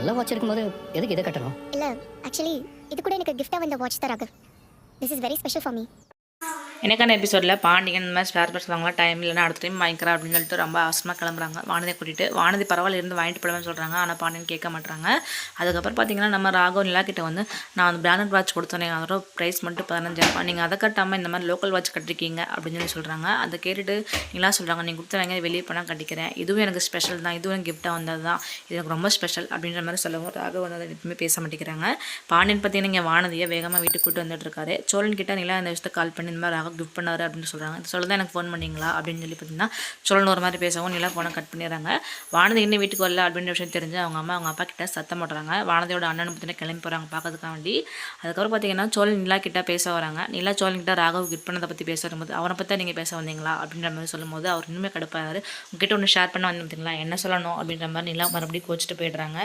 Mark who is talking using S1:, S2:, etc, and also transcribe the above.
S1: நல்ல வாட்ச் இருக்கும்போது எதுக்கு இதை கட்டணும்?
S2: இல்ல ஆக்சுவலி இது கூட எனக்கு கிஃப்டா வந்த வாட்ச் தான் Raghav. This is very special for me
S3: எனக்கான எபிசோடில் பாண்டியன் இந்த மாதிரி ஸ்பேர் பார்ட்ஸ் வாங்கலாம் டைம் இல்லைனா அடுத்த டைம் வாங்கிக்கிறேன் அப்படின்னு சொல்லிட்டு ரொம்ப அவசரமாக கிளம்புறாங்க. வானதியை கூட்டிகிட்டு வானதி பரவாயில்ல இருந்து வாங்கிட்டு போடுவேன்னு சொல்கிறாங்க ஆனால் பாண்டியன் கேட்க மாட்டாங்க அதுக்கப்புறம் பார்த்தீங்கன்னா நம்ம ராகவ் நிலா கிட்ட வந்து நான் அந்த பிராண்டட் வாட்ச் கொடுத்தேன் அதோட ப்ரைஸ் மட்டும் பதினஞ்சாயிரம் நீங்கள் அதை கட்டாமல் இந்த மாதிரி லோக்கல் வாட்ச் கட்டிருக்கீங்க அப்படின்னு சொல்லி சொல்கிறாங்க அதை கேட்டுட்டு நீங்களா சொல்கிறாங்க நீங்கள் கொடுத்தவங்க வெளியே போனால் கட்டிக்கிறேன். இதுவும் எனக்கு ஸ்பெஷல் தான். இதுவும் எனக்கு கிஃப்ட்டாக வந்தது தான். இது எனக்கு ரொம்ப ஸ்பெஷல் அப்படின்ற மாதிரி சொல்லவும் ராகவ் வந்து அதை எதுவுமே பேச மாட்டேங்கிறாங்க. பாண்டியன் பார்த்தீங்கன்னா இங்கே வானதியை வேகமாக வீட்டுக்கு கூட்டு வந்துட்டு இருக்காரு. சோழன் கிட்ட நிலா இந்த விஷயத்தை கால் பண்ணி இந்த மாதிரி ராகவ் கிஃப்ட் பண்ணார் அப்படின்னு சொல்கிறாங்க இது சொல்ல தான் எனக்கு ஃபோன் பண்ணீங்களா? அப்படின்னு சொல்லி பார்த்தீங்கன்னா சோழன் ஒரு மாதிரி பேசவும் நிலா ஃபோனை கட் பண்ணிடுறாங்க வானதி இன்னும் வீட்டுக்கு வரல அப்படின்ற விஷயம் தெரிஞ்சு அவங்க அம்மா அவங்க அப்பா கிட்ட சத்தம் போடுறாங்க. வானதியோட அண்ணன் பார்த்தீங்கன்னா கிளம்பி போகிறாங்க பார்க்கறதுக்காக வேண்டி. அதுக்கப்புறம் பார்த்தீங்கன்னா சோழன் நிலா கிட்ட பேச வராங்க. நிலா சோழன் கிட்ட ராகவ் கிஃப்ட் பண்ணதை பற்றி பேச வரும்போது அவரை பற்றி நீங்கள் பேச வந்தீங்களா? அப்படின்ற மாதிரி சொல்லும்போது அவர் இன்னுமே கடுப்பாரு உங்ககிட்ட ஒன்று ஷேர் பண்ண வந்து பார்த்தீங்களா? என்ன சொல்லணும்? அப்படின்ற மாதிரி நிலா மறுபடியும் கோச்சிட்டு போயிடுறாங்க.